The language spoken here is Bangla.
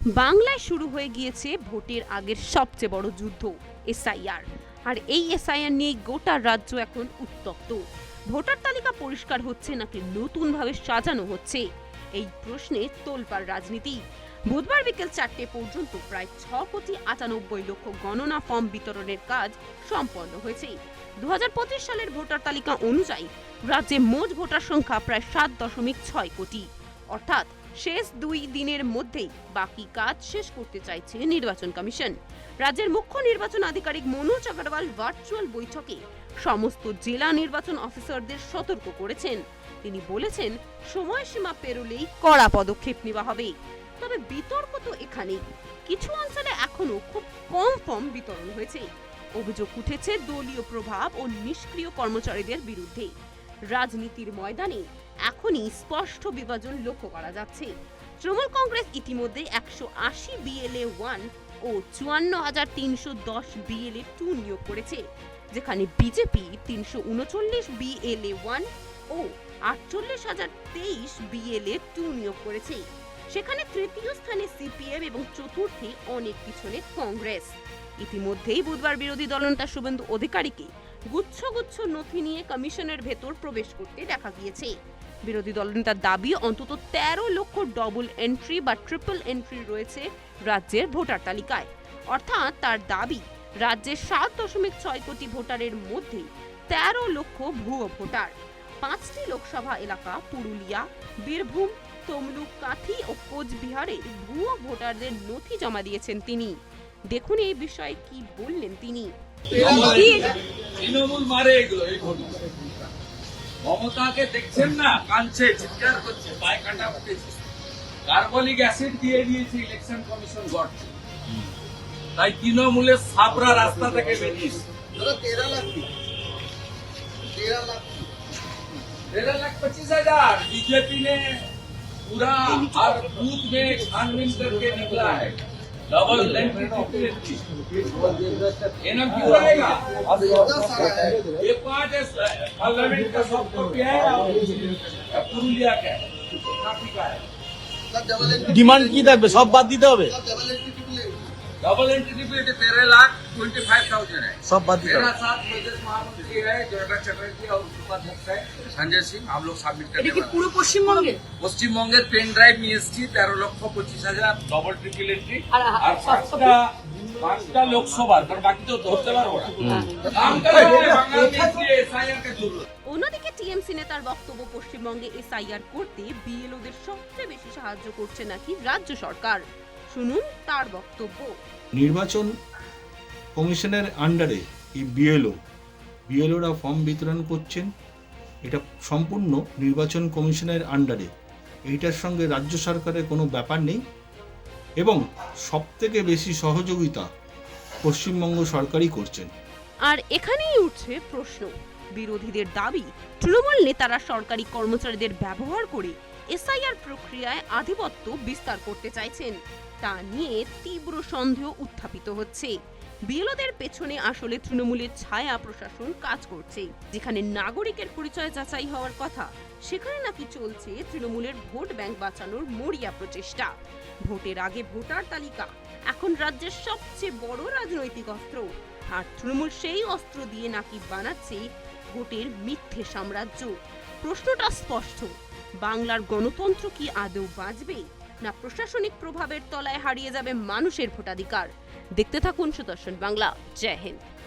বাংলায় শুরু হয়ে গিয়েছে ভোটের আগের সবচেয়ে বড় যুদ্ধ, এসআইআর। আর এই এসআইআর নিয়ে গোটা রাজ্য এখন উত্তপ্ত। ভোটার তালিকা পরিষ্কার হচ্ছে নাকি নতুনভাবে সাজানো হচ্ছে? এই প্রশ্নে তোলপাড় রাজনীতি। বুধবার বিকেল চারটে পর্যন্ত প্রায় ছ কোটি আটানব্বই লক্ষ গণনা ফর্ম বিতরণের কাজ সম্পন্ন হয়েছে। দুহাজার পঁচিশ সালের ভোটার তালিকা অনুযায়ী রাজ্যে মোট ভোটার সংখ্যা প্রায় সাত দশমিক ছয় কোটি। অর্থাৎ শেষ দুই দিনের মধ্যেই বাকি কাজ শেষ করতে চাইছে নির্বাচন কমিশন। রাজ্যের মুখ্য নির্বাচন আধিকারিক মনোজ আগরওয়াল ভার্চুয়াল বৈঠকে সমস্ত জেলা নির্বাচন অফিসারদের সতর্ক করেছেন। তিনি বলেছেন, সময়সীমা পেরোলেই কড়া পদক্ষেপ নেওয়া হবে। তবে বিতর্ক তো এখানেই। কিছু অঞ্চলে এখনও খুব কম ফর্ম বিতরণ হয়েছে। অভিযোগ উঠেছে, দলীয় প্রভাব ও নিষ্ক্রিয় কর্মচারীদের বিরুদ্ধে। রাজনীতির ময়দানে এখনই স্পষ্ট বিভাজন লক্ষ্য করা যাচ্ছে। তৃণমূল কংগ্রেস ইতিমধ্যে একশো আশি বিএলএ ওয়ান ও চুয়ান্ন হাজার তিনশো দশ বিএলএ টু নিয়োগ করেছে, যেখানে বিজেপি তিনশো উনচল্লিশ বিএলএ ওয়ান ও আটচল্লিশ হাজার তেইশ বিএলএ টু নিয়োগ করেছে। সেখানে তৃতীয় স্থানে সিপিএম এবং চতুর্থে অনেক পিছনে কংগ্রেস। ইতিমধ্যেই বুধবার বিরোধী দলনেতা শুভেন্দু অধিকারীকে গুচ্ছ গুচ্ছ নথি নিয়ে কমিশনের ভেতর প্রবেশ করতে দেখা গিয়েছে। বিরোধী দলনেতার দাবি, অন্তত তেরো লক্ষ ডবল এন্ট্রি বা ট্রিপল এন্ট্রি রয়েছে রাজ্যের ভোটার তালিকায়। অর্থাৎ তার দাবি, রাজ্যের সাত দশমিক ছয় কোটি ভোটারের মধ্যে তেরো লক্ষ ভুয়ো ভোটার। পাঁচটি লোকসভা এলাকা, পুরুলিয়া, বীরভূম তমলুক কাঁথি ও কোচবিহারের ভুয়ো ভোটারদের নথি জমা দিয়েছেন তিনি দেখুন এই বিষয়ে কি বললেন তিনি তৃণমূল মারে এগুলো এই ঘটনা মমতাকে দেখছেন না কাঁদছে চিৎকার করছে পায়ে কাটা উঠেছে কার্বলিক অ্যাসিড দিয়ে দিয়েছে ইলেকশন কমিশন গড়ছে তাই তৃণমূলের সাপরা রাস্তা থেকে বেরিয়েছে दादा तेरह लाख की तेरह लाख की तेरह लाख पच्चीस हजार बीजेपी ने पूरा हर बूथ में छानबीन करके निकला है। डबल पार्लियामेंट का सब कॉपी है पुरुलिया का है? डिमांड की तो सब बात दी डबल एंट्री टिकट तेरह लाख। ट्वेंटी फाइव थाउजेंड है সব বাদ দিতে मेरा হবে साथ प्रदेश महामंत्री है जोड़ा चटर्जी और उपाध्यक्ष है संजय सिंह हम लोग सबमिट करने वाले हैं। পুরো পশ্চিমবঙ্গে পশ্চিমবঙ্গের পেন ড্রাইভ নিয়ে এসেছি তেরো লক্ষ পঁচিশ হাজার ডবল ট্রিপল এন্ট্রি আর- আর পাঁচটা পাঁচটা লোকসভা তার বাকি তো ধরতে পারবো না काम करने बांग्ला में इसलिए एसआईआर का जरूरत অন্যদিকে টিএমসি নেতার বক্তব্য পশ্চিমবঙ্গে এসআইআর করতে বিএলওদের সবচেয়ে বেশি সাহায্য করছে নাকি রাজ্য সরকার শুনুন তার বক্তব্য নির্বাচন কমিশনের আন্ডারে এই বিএলও বিএলওরা ফর্ম বিতরণ করছেন। এটা সম্পূর্ণ নির্বাচন কমিশনের আন্ডারে এইটার সঙ্গে রাজ্য সরকারের কোনো ব্যাপার নেই। এবং সবথেকে বেশি সহযোগিতা পশ্চিমবঙ্গ সরকারই করছেন। আর এখানেই উঠছে প্রশ্ন। বিরোধীদের দাবি, তৃণমূল নেতারা সরকারি কর্মচারীদের ব্যবহার করে এসআইআর প্রক্রিয়ায় আধিপত্য বিস্তার করতে চাইছেন। তা নিয়ে তীব্র সন্দেহ উত্থাপিত হচ্ছে। বিএলওদের পেছনে আসলে তৃণমূলের ছায়া প্রশাসন কাজ করছে। যেখানে নাগরিকের পরিচয় যাচাই হওয়ার কথা, সেখানে নাকি চলছে তৃণমূলের ভোট ব্যাংক বাঁচানোর মরিয়া প্রচেষ্টা। ভোটের আগে ভোটার তালিকা, এখন রাজ্যের সবচেয়ে বড় রাজনৈতিক অস্ত্র। আর তৃণমূল সেই অস্ত্র দিয়ে নাকি বানাচ্ছে ভোটের মিথ্যে সাম্রাজ্য। প্রশ্নটা স্পষ্ট, বাংলার গণতন্ত্র কি আদৌ বাঁচবে? না প্রশাসনিক প্রভাবের তলায় হারিয়ে যাবে মানুষের ভোটাধিকার। দেখতে থাকুন সুদর্শন বাংলা। জয় হিন্দ।